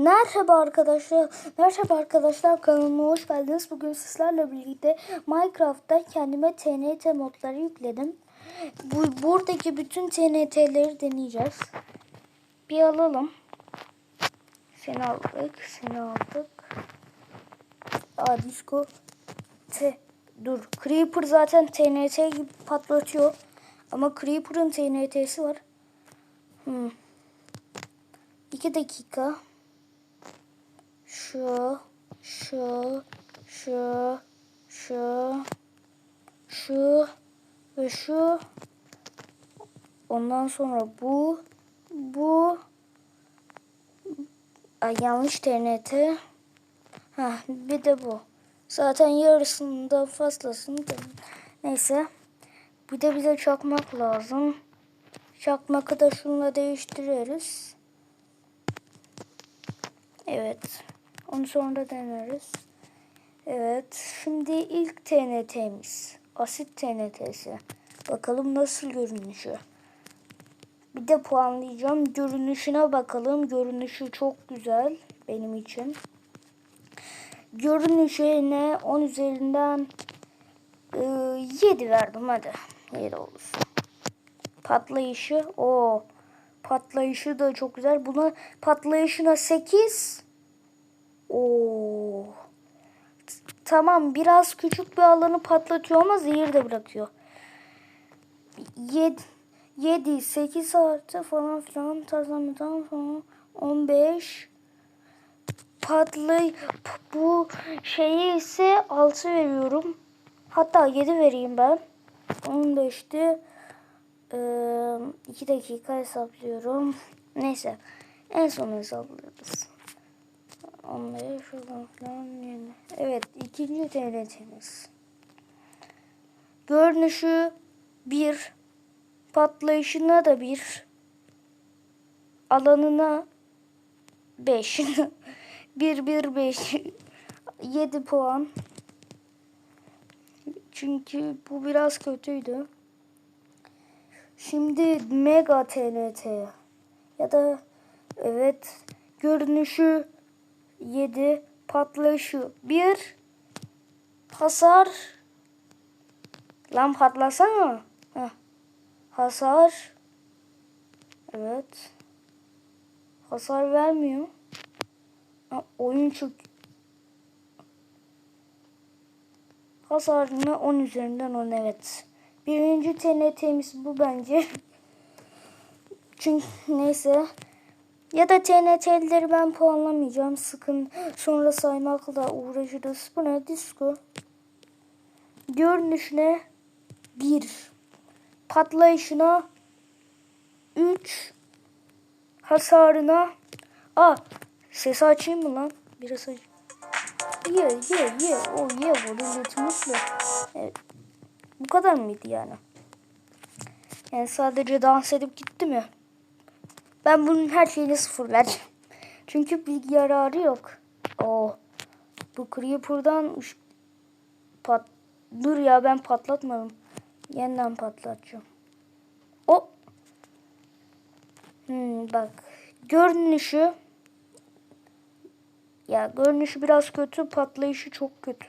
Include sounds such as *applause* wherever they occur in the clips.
Merhaba arkadaşlar. Merhaba arkadaşlar kanalıma hoş geldiniz. Bugün sizlerle birlikte Minecraft'ta kendime TNT modları yükledim. Bu buradaki bütün TNT'leri deneyeceğiz. Bir alalım. Seni aldık, seni aldık. Aa disco. T. Dur. Creeper zaten TNT gibi patlatıyor. Ama Creeper'ın TNT'si var. Hmm. İki dakika. Şu, şu, şu, şu, şu ve şu. Ondan sonra bu, bu. Ay, yanlış TNT. Ha, bir de bu. Zaten yarısında fazlasını. Neyse. Bir de bize çakmak lazım. Çakmakı da şununla değiştiririz. Evet. Onu sonra deneriz. Evet. Şimdi ilk TNT'miz. Asit TNT'si. Bakalım nasıl görünüşü. Bir de puanlayacağım. Görünüşüne bakalım. Görünüşü çok güzel benim için. Görünüşüne 10 üzerinden e, 7 verdim hadi. 7 olsun. Patlayışı o patlayışı da çok güzel. Buna patlayışına 8. Oo. Tamam biraz küçük bir alanı patlatıyor ama zehir de bırakıyor. 7 7 8 artı falan filan tarzan falan 15 patlay bu şeyi ise 6 veriyorum. Hatta 7 vereyim ben. 15'ti. 2 dakika hesaplıyorum. Neyse. En son hesaplarız. 15 şuradan falan yeni. Evet. ikinci TNT'miz. Görünüşü 1. Patlayışına da 1. Alanına 5. 1 1 5 7 puan. Çünkü bu biraz kötüydü. Şimdi Mega TNT ya da evet görünüşü 7 patlayışı 1 hasar. Lan patlasana. Heh. hasar. Evet. Hasar vermiyor. Ha, oyun çok hasarını 10 üzerinden 10 evet. Birinci TNT'miz bu bence. *laughs* Çünkü neyse. Ya da TNT'leri ben puanlamayacağım. Sıkın sonra saymakla uğraşırız. Bu ne? Disco. Görünüşüne 1. Patlayışına 3. Hasarına. Aa ses açayım mı lan? Biraz aç. Ye ye ye. O ye bu ritmuslu. Evet. Bu kadar mıydı yani? Yani sadece dans edip gitti mi? Ben bunun her şeyini sıfırlayacağım. Çünkü bir yararı yok. O bu Creeper'dan pat Dur ya ben patlatmadım. Yeniden patlatacağım. O hmm, bak görünüşü ya görünüşü biraz kötü, patlayışı çok kötü.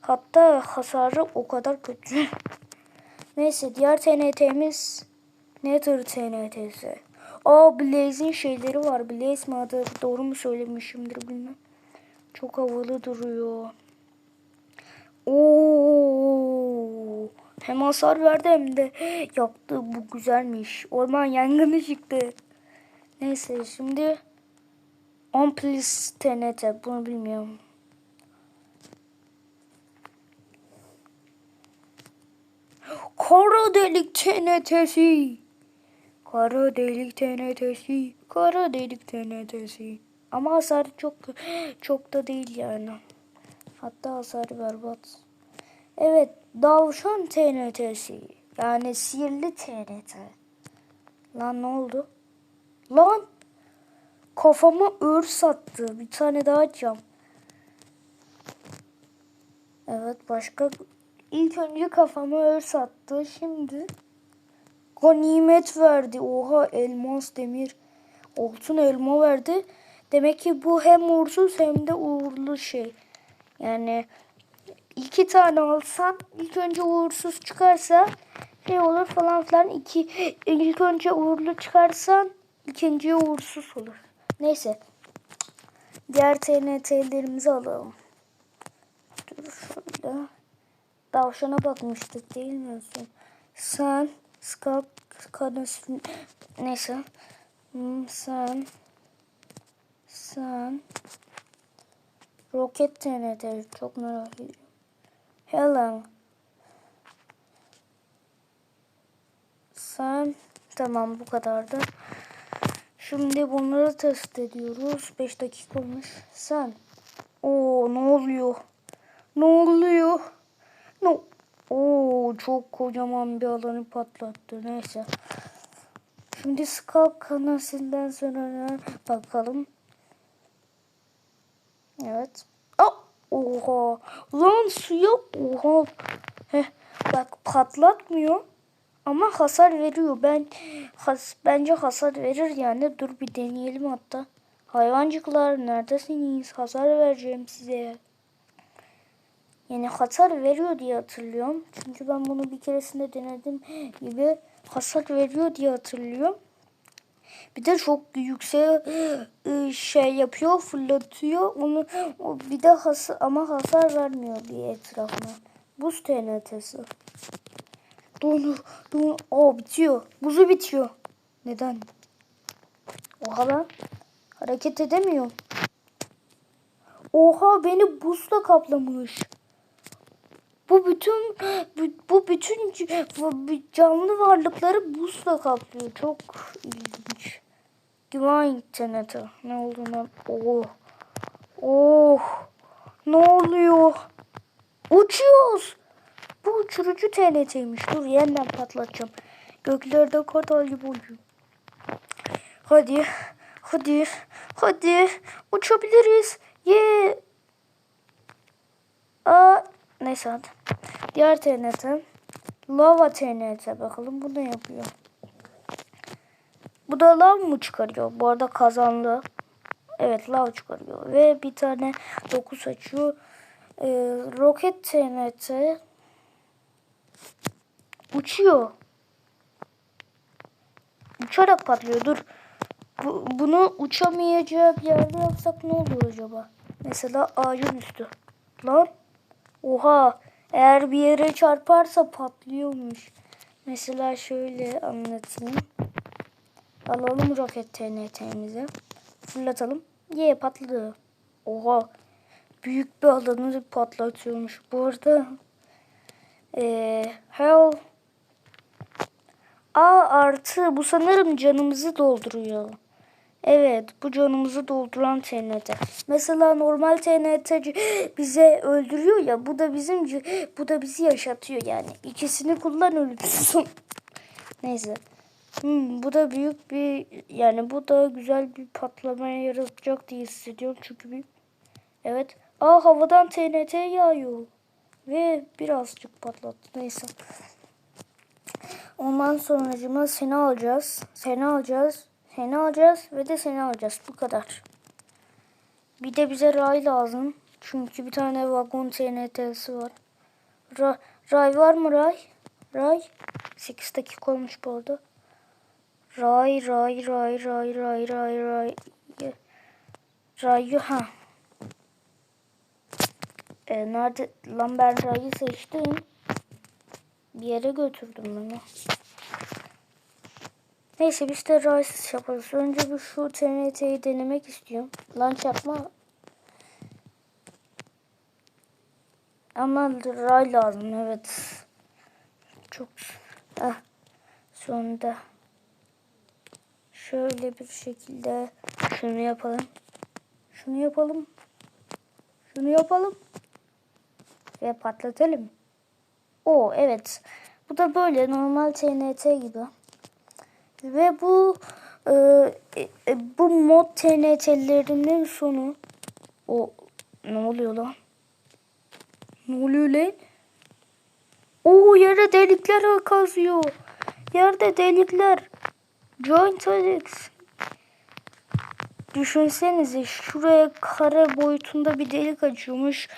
Hatta hasarı o kadar kötü. *laughs* Neyse diğer TNT'miz Nether TNT'si. Aa Blaze'in şeyleri var. Blaze mi adı? Doğru mu söylemişimdir bilmem. Çok havalı duruyor. Oo. Hem hasar verdi hem de *gasps* yaptı. Bu güzelmiş. Orman yangını çıktı. Neyse şimdi Please TNT. Bunu bilmiyorum. *gasps* Kara delik TNT'si. Kara delik TNT'si. Kara delik TNT'si. Ama hasar çok çok da değil yani. Hatta hasarı berbat. Evet, davşan TNT'si. Yani sihirli TNT. Lan ne oldu? Lan kafama örs attı. Bir tane daha açacağım. Evet başka İlk önce kafama örs attı. Şimdi ganimet verdi. Oha elmas demir. Altın elma verdi. Demek ki bu hem uğursuz hem de uğurlu şey. Yani iki tane alsan ilk önce uğursuz çıkarsa şey olur falan filan. İki, ilk önce uğurlu çıkarsan ikinci uğursuz olur. Neyse. Diğer TNT'lerimizi alalım. Dur şöyle. Tavşana bakmıştık değil mi? Sen, Skap, Kanas, neyse. Hmm, Sen, sen, Roket TNT çok merak ediyorum. Helen. Sen, tamam bu kadardı. Şimdi bunları test ediyoruz. 5 dakika olmuş. Sen. Oo ne oluyor? Ne oluyor? No. Oo çok kocaman bir alanı patlattı. Neyse. Şimdi Skull kanasından sonra bakalım. Evet. Oh, oha. Lan suya oha. Heh, bak patlatmıyor. Ama hasar veriyor. Ben has, bence hasar verir yani. Dur bir deneyelim hatta. Hayvancıklar neredesiniz? Hasar vereceğim size. Yani hasar veriyor diye hatırlıyorum. Çünkü ben bunu bir keresinde denedim gibi hasar veriyor diye hatırlıyorum. Bir de çok yüksek ıı, şey yapıyor, fırlatıyor. Onu o bir de hasar ama hasar vermiyor bir etrafına. Buz TNT'si. Donu, donu. O bitiyor. Buzu bitiyor. Neden? Oha lan. Hareket edemiyor. Oha beni buzla kaplamış. Bu bütün bu, bu bütün canlı varlıkları buzla kaplıyor. Çok ilginç. Divine TNT. Ne olduğunu... Oh. Oh. Ne oluyor? Uçuyoruz. Bu uçurucu TNT'ymiş. Dur yeniden patlatacağım. Göklerde kartal gibi uçuyor. Hadi. Hadi. Hadi. Uçabiliriz. Ye. Aa, neyse hadi. Diğer TNT. Lava TNT. Bakalım bu ne yapıyor. Bu da lav mı çıkarıyor? Bu arada kazandı. Evet lav çıkarıyor. Ve bir tane dokuz açıyor. Ee, roket TNT. Uçuyor. Uçarak patlıyor. Dur. Bu, bunu uçamayacağı bir yerde yapsak ne olur acaba? Mesela ağacın üstü. Lan. Oha. Eğer bir yere çarparsa patlıyormuş. Mesela şöyle anlatayım. Alalım roket TNT'mizi. Fırlatalım. Ye patladı. Oha. Büyük bir alanı patlatıyormuş. Bu arada ee, hell A artı bu sanırım canımızı dolduruyor. Evet bu canımızı dolduran TNT. Mesela normal TNT *gasps* bize öldürüyor ya bu da bizim bu da bizi yaşatıyor yani. İkisini kullan ölürsün. *laughs* Neyse. Hmm, bu da büyük bir yani bu da güzel bir patlamaya yaratacak diye hissediyorum çünkü büyük. Evet. Aa havadan TNT yağıyor. Ve birazcık patlattı. Neyse. Ondan sonracıma seni alacağız. Seni alacağız. Seni alacağız ve de seni alacağız. Bu kadar. Bir de bize ray lazım. Çünkü bir tane vagon TNT'si var. Ra ray var mı ray? Ray. 8 dakika olmuş bu arada. Ray ray ray ray ray ray ray. Ray ha. E, nerede? Lan ben rayı seçtim. Bir yere götürdüm beni. Neyse biz de raysız yaparız. Önce bir şu TNT'yi denemek istiyorum. Lan çarpma. Ama ray lazım evet. Çok. Ah. Sonunda. Şöyle bir şekilde şunu yapalım. Şunu yapalım. Şunu yapalım. Ve patlatalım. O evet. Bu da böyle normal TNT gibi. Ve bu e, e, bu mod TNT'lerinin sonu. O ne oluyor lan? Ne oluyor lan? Oo yere delikler kazıyor. Yerde delikler. Joint Alex. düşünsenize şuraya kare boyutunda bir delik açıyormuş.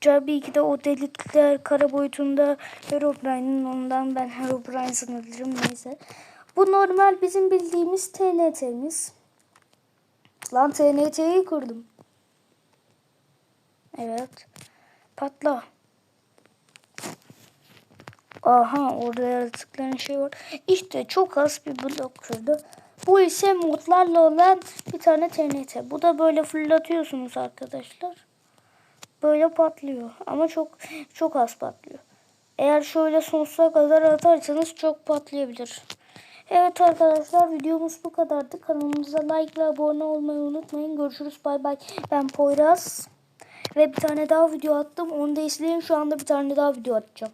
Tabii ki de o delikler kare boyutunda Herobrine'in ondan ben Herobrine sanırım neyse. Bu normal bizim bildiğimiz TNT'miz. Lan TNT'yi kırdım. Evet. Patla. Aha orada yaratıkların şey var. İşte çok az bir blok kırdı. Bu ise modlarla olan bir tane TNT. Bu da böyle fırlatıyorsunuz arkadaşlar. Böyle patlıyor. Ama çok çok az patlıyor. Eğer şöyle sonsuza kadar atarsanız çok patlayabilir. Evet arkadaşlar videomuz bu kadardı. Kanalımıza like ve abone olmayı unutmayın. Görüşürüz bay bay. Ben Poyraz. Ve bir tane daha video attım. Onu da izleyin. Şu anda bir tane daha video atacağım.